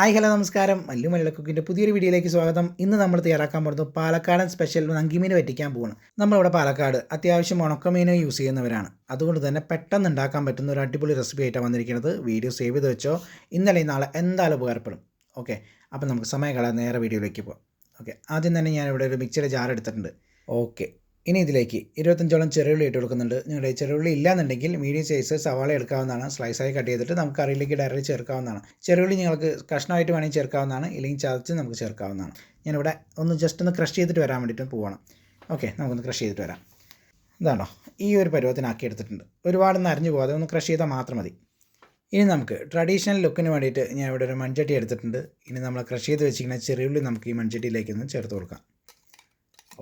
Hi hello നമസ്കാരം. മല്ലു മലയാള കുക്കിന്റെ പുതിയൊരു വീഡിയോയിലേക്ക് സ്വാഗതം. ഇന്ന് നമ്മൾ തയ്യാറാക്കാൻ പോകുന്നത് പാലക്കാടൻ സ്പെഷ്യൽ നങ്കിമീൻ വറ്റിക്കാൻ പോവാണ്. നമ്മളിവിടെ പാലക്കാട് അത്യാവശ്യം ഉണക്കമീൻ യൂസ് ചെയ്യുന്നവരാണ്. അതുകൊണ്ട് തന്നെ പെട്ടെന്ന് ഉണ്ടാക്കാൻ പറ്റുന്ന ഒരു അടിപൊളി റെസിപ്പി ആയിട്ടാണ് വന്നിരിക്കുന്നത്. വീഡിയോ സേവ് ചെയ്ത് വെച്ചോ. ഇന്നലെ നാളെ എന്തായാലും ഉപകാരപ്പെടും. ഓക്കെ അപ്പം നമുക്ക് സമയം കളയാൻ നേരെ വീഡിയോയിലേക്ക് പോകാം ഓക്കെ ആദ്യം തന്നെ ഞാനിവിടെ ഒരു മിക്സിയുടെ ജാർ എടുത്തിട്ടുണ്ട്. ഓക്കെ ഇനി ഇതിലേക്ക് ഇരുപത്തഞ്ചോളം ചെറുള്ളി ഇട്ട് കൊടുക്കുന്നുണ്ട്. നിങ്ങളുടെ ചെറുള്ളി ഇല്ലാന്നുണ്ടെങ്കിൽ മീഡിയം സൈസ് സവാള എടുക്കാവുന്നതാണ്. സ്ലൈസായി കട്ട് ചെയ്തിട്ട് നമുക്ക് കറിയിലേക്ക് ഡയറക്റ്റ് ചേർക്കാവുന്നതാണ്. ചെറുള്ളി നിങ്ങൾക്ക് കഷ്ണമായിട്ട് വേണമെങ്കിൽ ചേർക്കാവുന്നതാണ്. ഇല്ലെങ്കിൽ ചതച്ച് നമുക്ക് ചേർക്കാവുന്നതാണ്. ഞാനിവിടെ ഒന്ന് ജസ്റ്റ് ഒന്ന് ക്രഷ് ചെയ്തിട്ട് വരാൻ വേണ്ടിയിട്ട് പോവാണ്. ഓക്കെ നമുക്കൊന്ന് ക്രഷ് ചെയ്തിട്ട് വരാം. ഇതാണോ? ഈ ഒരു പരുവത്തിനാക്കി എടുത്തിട്ടുണ്ട്. ഒരുപാട് അരിഞ്ഞു പോകാതെ ഒന്ന് ക്രഷ് ചെയ്താൽ മാത്രം മതി. ഇനി നമുക്ക് ട്രഡീഷണൽ ലുക്കിന് വേണ്ടിയിട്ട് ഞാൻ ഇവിടെ ഒരു മൺചട്ടി എടുത്തിട്ടുണ്ട്. ഇനി നമ്മൾ ക്രഷ് ചെയ്ത് വെച്ചിരിക്കുന്ന ചെറിയുള്ളി നമുക്ക് ഈ മൺചട്ടിയിലേക്ക് ഒന്ന് ചേർത്ത് കൊടുക്കാം.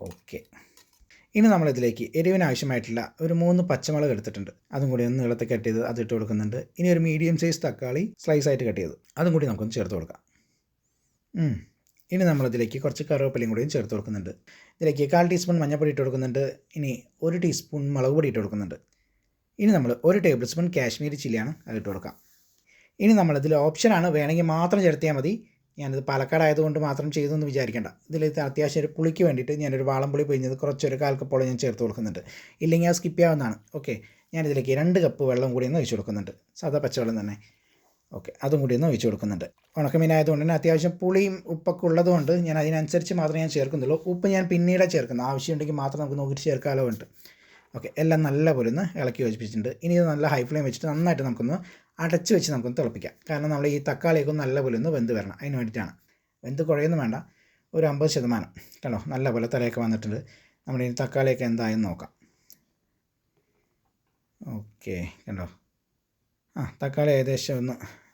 ഓക്കെ ഇനി നമ്മളിതിലേക്ക് എരിവിന് ആവശ്യമായിട്ടുള്ള ഒരു മൂന്ന് പച്ചമുളക് എടുത്തിട്ടുണ്ട്. അതും കൂടി ഒന്ന് നീളത്തെ കട്ട് ചെയ്ത് അതിട്ട് കൊടുക്കുന്നുണ്ട്. ഇനി ഒരു മീഡിയം സൈസ് തക്കാളി സ്ലൈസ് ആയിട്ട് കട്ട് ചെയ്ത്. അതും കൂടി നമുക്കൊന്ന് ചേർത്ത് കൊടുക്കാം. ഇനി നമ്മളിതിലേക്ക് കുറച്ച് കറിവേപ്പിലയും കൂടിയും ചേർത്ത് കൊടുക്കുന്നുണ്ട്. ഇതിലേക്ക് കാൽ ടീസ്പൂൺ മഞ്ഞൾപ്പൊടി ഇട്ട് കൊടുക്കുന്നുണ്ട്. ഇനി ഒരു ടീസ്പൂൺ മുളക് പൊടി ഇട്ട് കൊടുക്കുന്നുണ്ട്. ഇനി നമ്മൾ ഒരു ടേബിൾ സ്പൂൺ കാശ്മീരി ചില്ലിയാണ് അത് ഇട്ട് കൊടുക്കാം. ഇനി നമ്മളിതിൽ ഓപ്ഷനാണ് വേണമെങ്കിൽ മാത്രം ചേർത്തിയാൽ മതി. ഞാനിത് പാലക്കാട് ആയതുകൊണ്ട് മാത്രം ചെയ്തെന്ന് വിചാരിക്കേണ്ട. ഇതിൽ അത്യാവശ്യം ഒരു പുളിക്ക് വേണ്ടിയിട്ട് ഞാനൊരു വാളംപുളി പിഴിഞ്ഞത് കുറച്ചൊരു കാൽക്കപ്പോളം ഞാൻ ചേർത്ത് കൊടുക്കുന്നുണ്ട്. ഇല്ലെങ്കിൽ അത് സ്കിപ്പ് ചെയ്യാവുന്നതാണ്. ഓക്കെ ഞാനിതിലേക്ക് രണ്ട് കപ്പ് വെള്ളം കൂടി ഒന്ന് ഒഴിച്ചു കൊടുക്കുന്നുണ്ട്. സാധാ പച്ചവെള്ളം തന്നെ. ഓക്കെ അതും കൂടി ഒന്ന് ഒഴിച്ചു കൊടുക്കുന്നുണ്ട്. ഉണക്കമീനായതുകൊണ്ട് തന്നെ അത്യാവശ്യം പുളിയും ഉപ്പൊക്കെ ഉള്ളതുകൊണ്ട് ഞാൻ അതിനനുസരിച്ച് മാത്രമേ ഞാൻ ചേർക്കുന്നുള്ളൂ. ഉപ്പ് ഞാൻ പിന്നീട് ചേർക്കുന്നു. ആവശ്യമുണ്ടെങ്കിൽ മാത്രം നമുക്ക് നോക്കി ചേർക്കാമല്ലോ ഉണ്ട്. ഓക്കെ എല്ലാം നല്ല പോലെ ഒന്ന് ഇളക്കി യോജിപ്പിച്ചിട്ടുണ്ട്. ഇനി ഇത് നല്ല ഹൈ ഫ്ലെയിം വെച്ചിട്ട് നന്നായിട്ട് നമുക്കൊന്ന് അടച്ച് വെച്ച് നമുക്കൊന്ന് തിളപ്പിക്കാം. കാരണം നമ്മൾ ഈ തക്കാളിയൊക്കെ നല്ല നല്ലപോലെ ഒന്ന് വെന്ത് വരണം. അതിന് വേണ്ടിയിട്ടാണ്. വെന്ത് കുഴയൊന്നും വേണ്ട. ഒരു അമ്പത് ശതമാനം. കണ്ടോ നല്ലപോലെ തലയൊക്കെ വന്നിട്ടുണ്ട്. നമ്മുടെ ഈ തക്കാളിയൊക്കെ എന്തായെന്ന് നോക്കാം. ഓക്കെ. കണ്ടോ? ആ തക്കാളി ഏകദേശം ഒന്ന്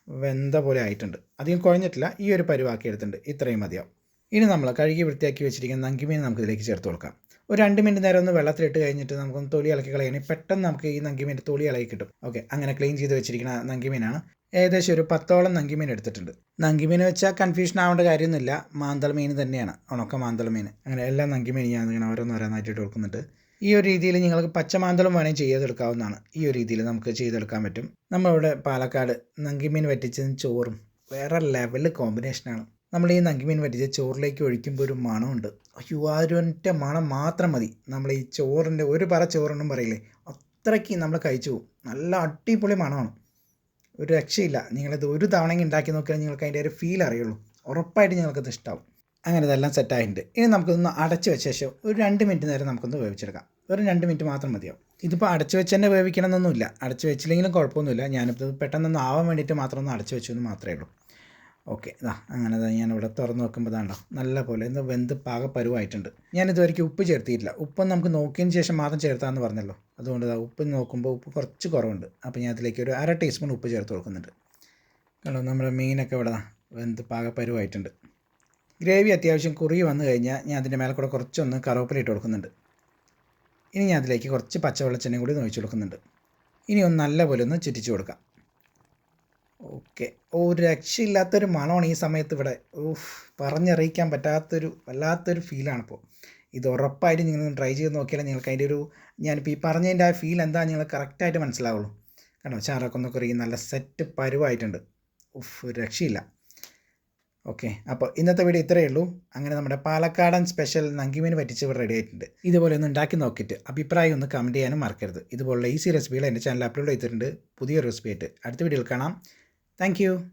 വെന്ത പോലെ ആയിട്ടുണ്ട്. അധികം കുഴഞ്ഞിട്ടില്ല. ഈ ഒരു പരിവാക്കി എടുത്തിട്ടുണ്ട്. ഇത്രയും മതിയാവും. ഇനി നമ്മൾ കഴുകി വൃത്തിയാക്കി വെച്ചിരിക്കുന്ന നങ്കിമീൻ നമുക്കിതിലേക്ക് ചേർത്ത് കൊടുക്കാം. ഒരു രണ്ട് മിനിറ്റ് നേരം ഒന്ന് വെള്ളത്തിലിട്ട് കഴിഞ്ഞിട്ട് നമുക്കൊന്ന് തൊലി ഇളക്കി കളയണം. പെട്ടെന്ന് നമുക്ക് ഈ നങ്കിമീൻ തൊലി ഇളകി കിട്ടും. ഓക്കെ അങ്ങനെ ക്ലീൻ ചെയ്ത് വെച്ചിരിക്കുന്ന നങ്കിമീനാണ്. ഏകദേശം ഒരു പത്തോളം നങ്കിമീൻ എടുത്തിട്ടുണ്ട്. നങ്കിമീൻ വെച്ചാൽ കൺഫ്യൂഷൻ ആവേണ്ട കാര്യമൊന്നുമില്ല. മാന്തൾ മീൻ തന്നെയാണ്. ഉണക്ക മാന്തൾ മീൻ. അങ്ങനെ എല്ലാ നങ്കിമീൻ ഞാൻ ഇങ്ങനെ ഓരോന്നോരോന്നായിട്ട് കൊടുക്കുന്നുണ്ട്. ഈ ഒരു രീതിയിൽ നിങ്ങൾക്ക് പച്ചമാന്തളം വേണമെങ്കിൽ ചെയ്തെടുക്കാവുന്നതാണ്. ഈ ഒരു രീതിയിൽ നമുക്ക് ചെയ്തെടുക്കാൻ പറ്റും. നമ്മളിവിടെ പാലക്കാട് നങ്കിമീൻ വറ്റിച്ചതും ചോറും വേറെ ലെവൽ കോമ്പിനേഷനാണ് നമ്മൾ ഈ നങ്കിമീൻ വറ്റിച്ച ചോറിലേക്ക് ഒഴിക്കുമ്പോൾ ഒരു മണമുണ്ട്. അയ്യോ ആ മണം മാത്രം മതി. നമ്മൾ ഈ ചോറിന്റെ ഒരു പറ ചോറൊന്നും പറയില്ലേ? അത്രയ്ക്ക് നമ്മൾ കഴിച്ചു പോകും. നല്ല അടിപൊളി മണമാണ്. ഒരു രക്ഷയില്ല. നിങ്ങളിത് ഒരു തവണയെങ്കിൽ ഉണ്ടാക്കി നോക്കിയാൽ നിങ്ങൾക്ക് അതിന്റെ ഒരു ഫീൽ അറിയുള്ളൂ. ഉറപ്പായിട്ട് നിങ്ങൾക്കത് ഇഷ്ടമാവും അങ്ങനെ ഇതെല്ലാം സെറ്റായിട്ടുണ്ട് ഇനി നമുക്കൊന്ന് അടച്ചു വെച്ച ശേഷം ഒരു രണ്ട് മിനിറ്റ് നേരം നമുക്കൊന്ന് വേവിച്ചെടുക്കാം. ഒരു രണ്ട് മിനിറ്റ് മാത്രം മതിയാവും. ഇതിപ്പോൾ അടച്ചു വെച്ച് തന്നെ വേവിക്കണമെന്നൊന്നുമില്ല. അടച്ച് വെച്ചില്ലെങ്കിലും കുഴപ്പമൊന്നുമില്ല. ഞാനിപ്പോൾ പെട്ടെന്നൊന്ന് ആവാൻ വേണ്ടിയിട്ട് മാത്രം ഒന്ന് അടച്ച് വെച്ചു എന്ന് മാത്രമേ ഉള്ളൂ. ഓക്കെ ഇതാ അങ്ങനെ ഞാൻ ഇവിടെ തുറന്ന് നോക്കുമ്പോൾ ഇതാണ്ടോ നല്ല പോലെ ഇന്ന് വെന്ത് പാക പരുവായിട്ടുണ്ട്. ഞാൻ ഇതുവരെ ഉപ്പ് ചേർത്തിയിട്ടില്ല. ഉപ്പ് നമുക്ക് നോക്കിയതിന് ശേഷം മാത്രം ചേർത്താമെന്ന് പറഞ്ഞല്ലോ. അതുകൊണ്ട് ഇതാ ഉപ്പ് നോക്കുമ്പോൾ ഉപ്പ് കുറച്ച് കുറവുണ്ട്. അപ്പോൾ ഞാൻ അതിലേക്ക് ഒരു അര ടീസ്പൂൺ ഉപ്പ് ചേർത്ത് കൊടുക്കുന്നുണ്ട്. കാരണം നമ്മുടെ മീനൊക്കെ ഇവിടെ വെന്ത് പാക പരുവായിട്ടുണ്ട്. ഗ്രേവി അത്യാവശ്യം കുറുകി വന്നു കഴിഞ്ഞാൽ ഞാൻ അതിന്റെ മേലെ കൂടെ കുറച്ചൊന്ന് കറുവപ്പില ഇട്ട് കൊടുക്കുന്നുണ്ട്. ഇനി ഞാൻ അതിലേക്ക് കുറച്ച് പച്ചവെള്ളച്ചെണ്ണയും കൂടി ഒഴിച്ച് കൊടുക്കുന്നുണ്ട്. ഇനി ഒന്ന് നല്ല പോലെ ഒന്ന് ചുറ്റിച്ച് കൊടുക്കാം. ഓക്കെ. ഒരു രക്ഷയില്ലാത്തൊരു മണമാണ് ഈ സമയത്ത് ഇവിടെ. ഊഫ് പറഞ്ഞറിയിക്കാൻ പറ്റാത്തൊരു വല്ലാത്തൊരു ഫീലാണിപ്പോൾ. ഇത് ഉറപ്പായിട്ട് നിങ്ങൾ ട്രൈ ചെയ്ത് നോക്കിയാലേ നിങ്ങൾക്ക് അതിന്റെ ഒരു ഞാനിപ്പോൾ ഈ പറഞ്ഞതിന്റെ ആ ഫീൽ എന്താ നിങ്ങൾ കറക്റ്റായിട്ട് മനസ്സിലാവുള്ളൂ. കണ്ടോ? ചാറൊക്കെ ഒന്നൊക്കെ അറിയും നല്ല സെറ്റ് പരുവായിട്ടുണ്ട്. ഉഫ് ഒരു രക്ഷയില്ല. ഓക്കെ. അപ്പോൾ ഇന്നത്തെ വീഡിയോ ഇത്രയേ ഉള്ളൂ. അങ്ങനെ നമ്മുടെ പാലക്കാടൻ സ്പെഷ്യൽ നങ്കിമീൻ പറ്റിച്ച് ഇവിടെ റെഡി ആയിട്ടുണ്ട്. ഇതുപോലെ ഒന്ന് ഉണ്ടാക്കി നോക്കിയിട്ട് അഭിപ്രായം ഒന്ന് കമന്റ് ചെയ്യാനും മറക്കരുത്. ഇതുപോലുള്ള ഈസി റെസിപ്പികൾ എന്റെ ചാനൽ അപ്ലോഡ് ചെയ്തിട്ടുണ്ട്. പുതിയ റെസിപ്പി ആയിട്ട് അടുത്ത വീഡിയോയിൽ കാണാം. Thank you.